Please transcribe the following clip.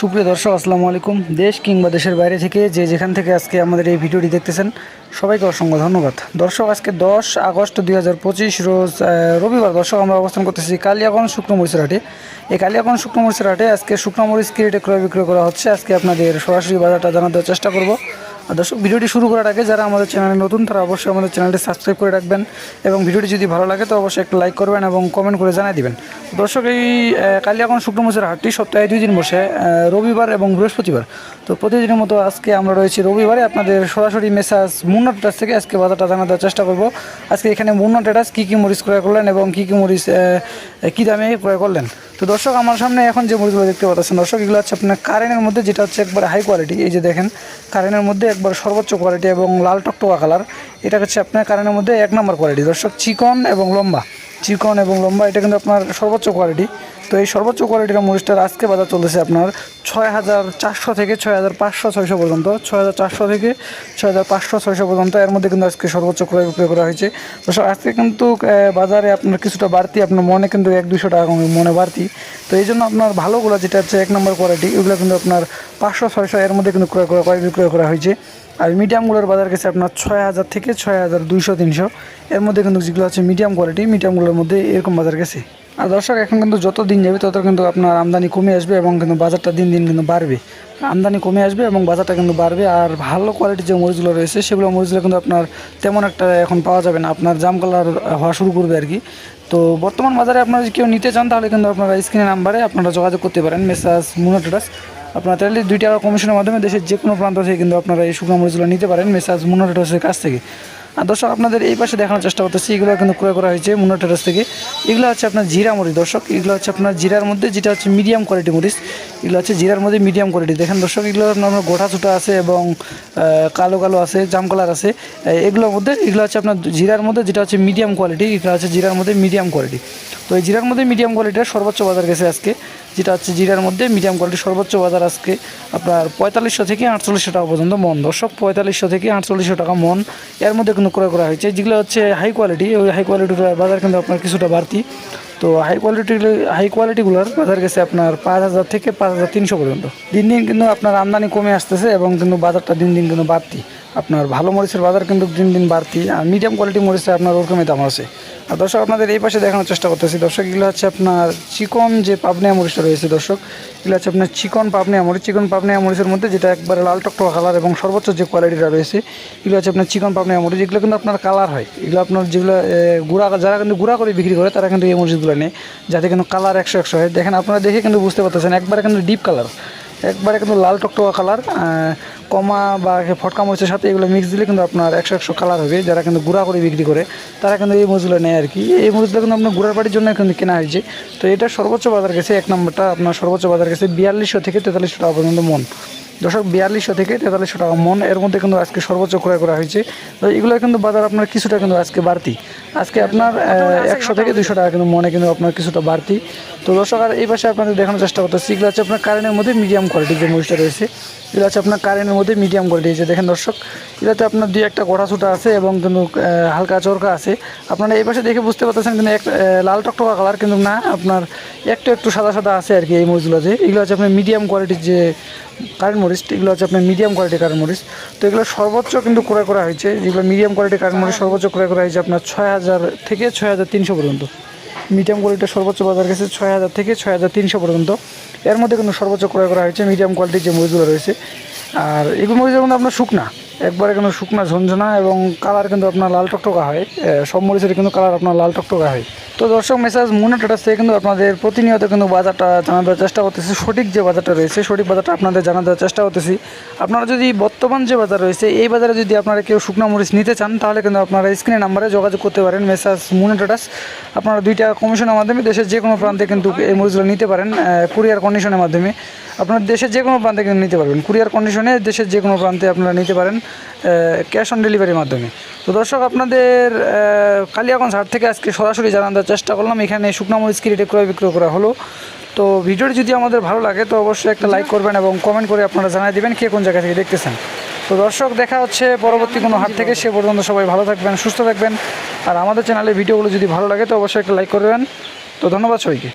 সুপ্রিয় দর্শক, আসসালামু আলাইকুম। দেশ কিংবা দেশের বাইরে থেকে যে যেখান থেকে আজকে আমাদের এই ভিডিওটি দেখতেছেন, সবাইকে অসংখ্য ধন্যবাদ। দর্শক, আজকে দশ আগস্ট দুই হাজার পঁচিশ রোজ রবিবার দর্শক, আমরা অবস্থান করতেছি কালিয়াগঞ্জ শুকনো মরিচের হাটে। এই কালিয়াগঞ্জ শুকনো মরিচের হাটে আজকে শুকনো মরিচ কি ক্রয় বিক্রয় করা হচ্ছে। আজকে আপনাদের সরাসরি বাজারটা জানা দেওয়ার চেষ্টা করব। দর্শক, ভিডিওটি শুরু করার আগে যারা আমাদের চ্যানেলে নতুন, তারা অবশ্যই আমাদের চ্যানেলটি সাবস্ক্রাইব করে রাখবেন এবং ভিডিওটি যদি ভালো লাগে তো অবশ্যই একটা লাইক করবেন এবং কমেন্ট করে জানিয়ে দিবেন। দর্শক, এই কালিয়াগঞ্জ শুক্র মরিচের হাটটি, সপ্তাহে দুই দিন বসে রবিবার এবং বৃহস্পতিবার। তো প্রতিদিনের মতো আজকে আমরা রয়েছি রবিবারে। আপনাদের সরাসরি মেসাজ মুন্না টেটাস থেকে আজকে বাজারটা জানা দেওয়ার চেষ্টা করব। আজকে এখানে মুন্না টেটাস কী কী মরিচ ক্রয় করলেন এবং কী কী মরিচ কী দামে ক্রয় করলেন? তো দর্শক, আমার সামনে এখন যে মুরগিগুলো দেখতে পাচ্ছেন দর্শক, এগুলো হচ্ছে আপনার কারেন্টের মধ্যে, যেটা হচ্ছে একবার হাই কোয়ালিটি এই যে দেখেন কারেন্টের মধ্যে একবার সর্বোচ্চ কোয়ালিটি এবং লাল টকটকা কালার এটা হচ্ছে আপনার কারেন্টের মধ্যে এক নম্বর কোয়ালিটি দর্শক, চিকন এবং লম্বা। চিকন এবং লম্বা, এটা কিন্তু আপনার সর্বোচ্চ কোয়ালিটি তো এই সর্বোচ্চ কোয়ালিটির মরিচটার আজকে বাজার চলতেছে আপনার ছয় হাজার চারশো থেকে ছয় হাজার পাঁচশো ছয়শো পর্যন্ত। ছয় হাজার চারশো থেকে ছয় হাজার পাঁচশো ছয়শো পর্যন্ত এর মধ্যে কিন্তু আজকে সর্বোচ্চ ক্রয় বিক্রয় করা হয়েছে। তো আজকে কিন্তু বাজারে আপনার কিছুটা বাড়তি, আপনার মনে কিন্তু এক দুশো টাকা মনে বাড়তি। তো এই জন্য আপনার ভালোগুলো, যেটা হচ্ছে এক নম্বর কোয়ালিটি এগুলো কিন্তু আপনার পাঁচশো, ছয়শো এর মধ্যে কিন্তু ক্রয় করা ক্রয় বিক্রয় করা হয়েছে। আর মিডিয়ামগুলোর বাজার গেছে আপনার ছয় হাজার থেকে ছয় হাজার দুইশো, তিনশো এর মধ্যে কিন্তু যেগুলো আছে মিডিয়াম কোয়ালিটি মিডিয়ামগুলোর মধ্যে এরকম বাজার গেছে। আর দর্শক, এখন কিন্তু যত দিন যাবে, তত কিন্তু আপনার আমদানি কমে আসবে এবং কিন্তু বাজারটা দিন দিন কিন্তু বাড়বে। আমদানি কমে আসবে এবং বাজারটা কিন্তু বাড়বে। আর ভালো কোয়ালিটির যে মরিচগুলো রয়েছে, সেগুলো মরিচগুলো কিন্তু আপনার তেমন একটা এখন পাওয়া যাবে না। আপনার জাম কালার হওয়া শুরু করবে আর কি। তো বর্তমান বাজারে আপনারা যদি কেউ নিতে চান, তাহলে কিন্তু আপনারা স্ক্রিনের নাম্বারে আপনারা যোগাযোগ করতে পারেন। মেসাজ মুনাটোটাস আপনারা তাহলে দুই টাকা কমিশনের মাধ্যমে দেশের যে কোনো প্রান্ত থেকে কিন্তু আপনারা এই শুকনো মরিচগুলো নিতে পারেন মেসাজ মুনাটোটাসের কাছ থেকে। আর দর্শক, আপনাদের এই পাশে দেখানোর চেষ্টা করতেছি, এগুলো কিন্তু ক্রয় করা হয়েছে মুন্না থেকে। এগুলো হচ্ছে আপনার জিরা মরিচ দর্শক, এগুলো হচ্ছে আপনার জিরার মধ্যে, যেটা হচ্ছে মিডিয়াম কোয়ালিটি মরিচ, এগুলো হচ্ছে জিরার মধ্যে মিডিয়াম কোয়ালিটি। দেখেন দর্শক, এগুলো আপনার গোটা ছুটা আছে এবং কালো কালো আছে, জাম কালার আছে। এগুলোর মধ্যে, এগুলো হচ্ছে আপনার জিরার মধ্যে, যেটা হচ্ছে মিডিয়াম কোয়ালিটি, এগুলো হচ্ছে জিরার মধ্যে মিডিয়াম কোয়ালিটি। তো এই জিরার মধ্যে মিডিয়াম কোয়ালিটির সর্বোচ্চ বাজার গেছে আজকে। যেটা হচ্ছে জিরার মধ্যে মিডিয়াম কোয়ালিটির সর্বোচ্চ বাজার আজকে আপনার পঁয়তাল্লিশশো থেকে আটচল্লিশশো টাকা পর্যন্ত মন। দর্শক, পঁয়তাল্লিশশো থেকে আটচল্লিশশো টাকা মন। এর মধ্যে কিন্তু ক্রয় করা হয়েছে। যেগুলো হচ্ছে হাই কোয়ালিটি ওই হাই কোয়ালিটির বাজার কিন্তু আপনার কিছুটা বাড়তি। তো হাই কোয়ালিটি হাই কোয়ালিটিগুলোর বাজার গেছে আপনার পাঁচ হাজার থেকে পাঁচ হাজার তিনশো পর্যন্ত। দিন দিন কিন্তু আপনার আমদানি কমে আসতেছে এবং কিন্তু বাজারটা দিন দিন কিন্তু বাড়তি। আপনার ভালো মরিচের বাজার কিন্তু দিন দিন বাড়তি। আর মিডিয়াম কোয়ালিটি মরিচে আপনার ওরকমই দাম আছে। দর্শক, আপনাদের এই পাশে দেখানোর চেষ্টা করতেছি। দর্শক, এগুলো হচ্ছে আপনার চিকন যে পাবনিয়া মরিচটা রয়েছে দর্শক, এগুলো হচ্ছে আপনার চিকন পাবনিয়া মরিচ চিকন পাবনিয়া মরিচের মধ্যে যেটা একবারে লাল টকটকা কালার এবং সর্বোচ্চ যে কোয়ালিটিটা রয়েছে, এগুলো হচ্ছে আপনার চিকন পাবনিয়া মরিচ এগুলো কিন্তু আপনার কালার হয়। এগুলো আপনার যেগুলো গুঁড়া, যারা কিন্তু গুঁড়া করে বিক্রি করে, তারা কিন্তু এই মরিচগুলো নেয়, যাতে কিন্তু কালার একশো একশো হয়। দেখেন, আপনারা দেখে কিন্তু বুঝতে পারতেছেন, একবারে কিন্তু ডিপ কালার একবারে কিন্তু লাল টকটকা কালার কমা বা ফটকা মরিচের সাথে এগুলো মিক্স দিলে কিন্তু আপনার একশো একশো কালার হবে। যারা কিন্তু গুঁড়া করে বিক্রি করে, তারা কিন্তু এই মরিচগুলো নেয় আর কি। এই মরিচগুলো কিন্তু আপনার গুঁড়ার বাড়ির জন্য কিন্তু কেনা হয়েছে। তো এটা সর্বোচ্চ বাজার গেছে, এক নম্বরটা আপনার সর্বোচ্চ বাজার গেছে বিয়াল্লিশশো থেকে তেতাল্লিশশো টাকা পর্যন্ত মন। দর্শক, বিয়াল্লিশশো থেকে তেতাল্লিশশো টাকা মন, এর মধ্যে কিন্তু আজকে সর্বোচ্চ ক্রয় করা হয়েছে। তো এগুলো কিন্তু বাজার আপনার কিছুটা কিন্তু আজকে বাড়তি। আজকে আপনার একশো থেকে দুশো টাকা কিন্তু মনে কিন্তু আপনার কিছুটা বাড়তি। তো দর্শক, আর এই পাশে আপনাদের দেখানোর চেষ্টা করতেছি, এগুলো হচ্ছে আপনার কারেন্টের মধ্যে মিডিয়াম কোয়ালিটির যে মরিচটা রয়েছে এগুলো হচ্ছে আপনার কারেন্টের মধ্যে মিডিয়াম কোয়ালিটি দেখেন দর্শক এগুলোতে আপনার দুই একটা গোটা ছুটা আছে এবং কিন্তু হালকা চরকা আছে। আপনারা এই পাশে দেখে বুঝতে পারতেছেন কিন্তু এক লাল টকটকা কালার কিন্তু না, আপনার একটু একটু সাদা সাদা আছে আর কি এই মরিচগুলোতে এগুলো হচ্ছে আপনার মিডিয়াম কোয়ালিটির যে কারেন্ট মরিচ, এগুলো হচ্ছে আপনার মিডিয়াম কোয়ালিটির কারেন্ট মরিচ। তো এগুলো সর্বোচ্চ কিন্তু ক্রয় করা হয়েছে। যেগুলো মিডিয়াম কোয়ালিটির কারেন্ট মরিচ সর্বোচ্চ ক্রয় করা হয়েছে আপনার ছয় হাজার থেকে ছয় হাজার তিনশো পর্যন্ত। মিডিয়াম কোয়ালিটির সর্বোচ্চ বাজার গেছে ছয় হাজার থেকে ছয় হাজার তিনশো পর্যন্ত। এর মধ্যে কিন্তু সর্বোচ্চ ক্রয় করা হয়েছে মিডিয়াম কোয়ালিটির যে মরিচগুলো রয়েছে। আর এগুলো মরিচের কিন্তু আপনার শুকনা। একবারে কিন্তু শুকনা ঝনঝনা এবং কালার কিন্তু আপনার লাল টকটকা হয়। সব মরিচের কিন্তু কালার আপনার লাল টকটকা হয়। তো দর্শক মেসাজ মুনে টেটাস থেকে কিন্তু আপনাদের প্রতিনিয়ত কিন্তু বাজারটা জানা দেওয়ার চেষ্টা করতেছি। সঠিক যে বাজারটা রয়েছে, সঠিক বাজারটা আপনাদের জানা দেওয়ার চেষ্টা করতেছি। আপনারা যদি বর্তমান যে বাজার রয়েছে, এই বাজারে যদি আপনারা কেউ শুকনো মরিচ নিতে চান, তাহলে কিন্তু আপনারা স্ক্রিনের নাম্বারে যোগাযোগ করতে পারেন। মেসাজ মুনে টেটাস আপনারা দুইটা কমিশনের মাধ্যমে দেশের যে কোনো প্রান্তে কিন্তু এই মরিচগুলো নিতে পারেন কুরিয়ার কন্ডিশনের মাধ্যমে। আপনার দেশের যে কোনো প্রান্তে কিন্তু নিতে পারবেন। কুরিয়ার কন্ডিশনে দেশের যে কোনো প্রান্তে আপনারা নিতে পারেন। ক্যাশ অন ডেলিভারির মাধ্যমে। তো দর্শক, আপনাদের কালিয়াগঞ্জ হাট থেকে আজকে সরাসরি জানান দেওয়ার চেষ্টা করলাম। এখানে শুকনো মরিচ কি রেটে ক্রয় বিক্রয় করা হলো। তো ভিডিওটি যদি আমাদের ভালো লাগে, তো অবশ্যই একটা লাইক করবেন এবং কমেন্ট করে আপনারা জানিয়ে দেবেন কে কোন জায়গা থেকে দেখতেছেন। তো দর্শক, দেখা হচ্ছে পরবর্তী কোনো হাট থেকে। সে পর্যন্ত সবাই ভালো থাকবেন, সুস্থ থাকবেন। আর আমাদের চ্যানেলে ভিডিওগুলো যদি ভালো লাগে, তো অবশ্যই একটা লাইক করবেন। তো ধন্যবাদ সবাইকে।